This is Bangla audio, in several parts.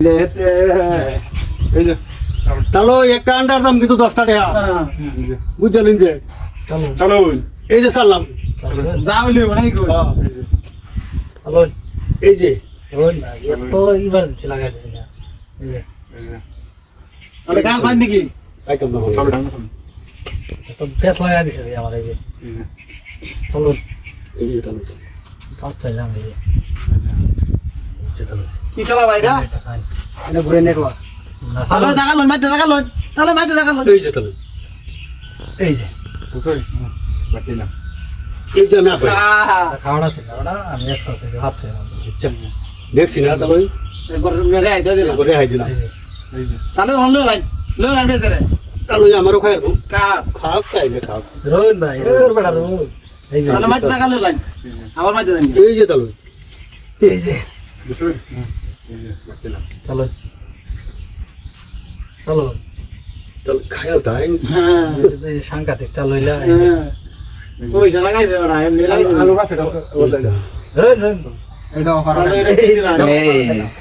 এই যে তাহলে একটা আন্ডার দাম কিন্তু দশটা টাকা এই যে বুঝলেন যে চলো চলো এই যে সারলাম যা হইলে নাকি কই হ্যাঁ, এই যে চলো এই যে ওই না এত এবার দিচ্ছি লাগাই দিচ্ছি না এই যে এই যে তাহলে কাল পাই নাকি আইটেম দাম চলো ডান চলো এত ফেস লাগাই দিচ্ছে রে আমার এই যে এই যে চলো এই যে তাহলে সব চাইলাম এই যে এই যে তাহলে কি খেলা ভাইটা এটা? খাই এটা ঘুরে নেকলা না তাহলে চলো জাগা লই মাইতে জাগা লই তাহলে মাইতে লই এই যে তাহলে। এই যে। বুঝছই বাটি না। এই যে আমি আপে আহা। খাওয়াটা ছিল ওটা আমি এক্সারসাইজ হাত চাইলাম দেখছি না তাহলে। একবার মেরে আইতে দিলাম। করে হাই দিলাম। এই যে। তাহলে লই লাইন লই লাইন বেজে রে তাহলে আমারও খাই কা খাও খাইবে খাও। রোহিত ভাই এর বেটা রোহিত এই যে। তাহলে মাইতে এই যে আবার মাইতে এই যে তাহলে। এই যে। বুঝছই চলো। চলো। তাহলে খায়াল তাই হ্যাঁ সাংঘাতিক চালু হইলা যে। হ্যাঁ। পয়সা লাগাইছে ওরা এমনি আলু রোহিত এটা অফার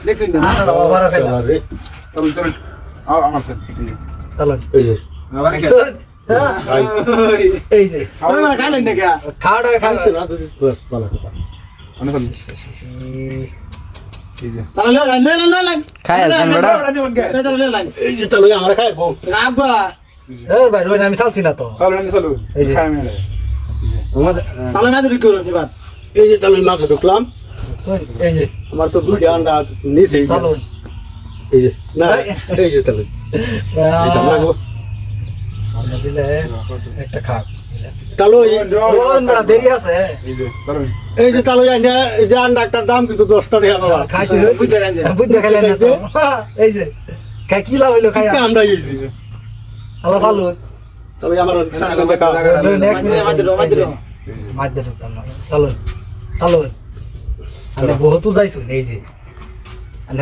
দেখছেন না চলো চলো আমার চলো। এই যে। আবার কি? চল। হ্যাঁ, খাই এই যে। ওই খাইলেন নাকি? খাওয়াটা খাইছে খাওয়া আমি চালছি না তো। চলো রানি চলো। এই যে। খাই মেলে তাহলে মাইতে রিক করুন এবার। এই যে তাহলে মাছ ঢুকলাম। এই যে। আমার তো দুইটা আন্ডা নিচে এই যে না এই যে তাহলে। একটা খাক। তাহলে ওই দেরি আছে এই যে চলো। যে তাহলে আন্ডা এই যে আন্ডাটার দাম কিন্তু দশটা টাকা বাবা। খাইছি বুঝতে খাইলেন না তো। এই যে খাই কি লাভ হইল খাই আমরা গেছি আল্লাহ চালু তাহলে আমার সারা দেখা। মাইতে মাইতে মাইতে মাছ দিয়ে ঢুকতাম না চালু চালু আমি বহুত যাইছো এই যে।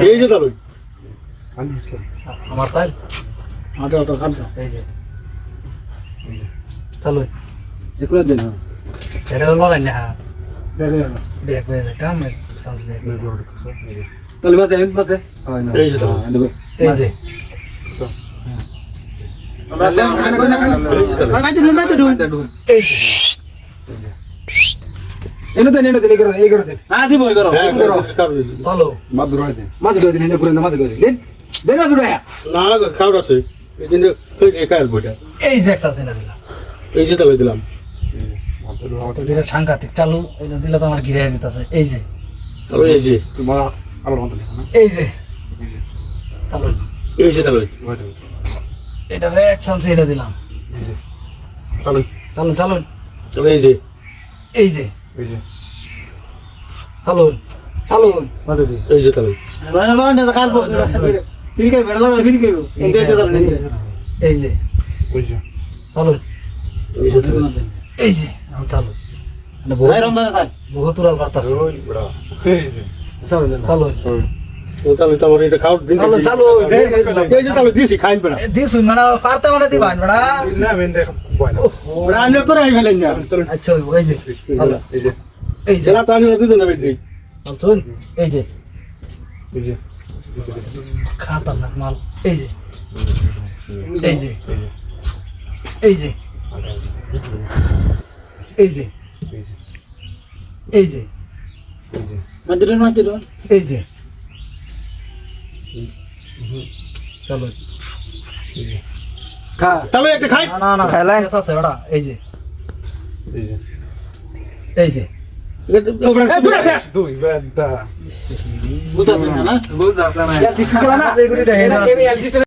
এই যে আমার চাল? হাতে হাতে খান এই যে। চালু একলা দেন এটা হলো লড়াই না দেখে দেখ হয়ে যায় কাম সান্স দেখ তাহলে মাঝে এন্ড মাঝে এই যে তাহলে এই যে এই যে হ্যাঁ হ্যাঁ হয় দিলাম দিলে সাংঘাতিক চালু এটা দিলে তো আমার ঘিরে দিতেছে এই যে তাহলে এই যে তোমার আলো মত না এই যে এই যে চালু এই যে তাহলে এটা এক চান্স এটা দিলাম চলো চালু চালু তাহলে এই যে এই যে এই যে চালু চালু এই যে এই যে চালু এই যে এই যে চালু। এটা বহুত রমজান স্যার বহুত উড়াল এই যে চলো চালু মানে মানে মেন আচ্ছা খাতারনাক মাল। এই যে। এই যে। এই যে। এই যে এই যে মাইতে ঢুন এই যে চলো খা তাহলে একটা খাই না না না খাইলেন? আছে ওটা এই যে এই যে এই যে দুই বেদা বুঝাছেন না বুঝাছেন না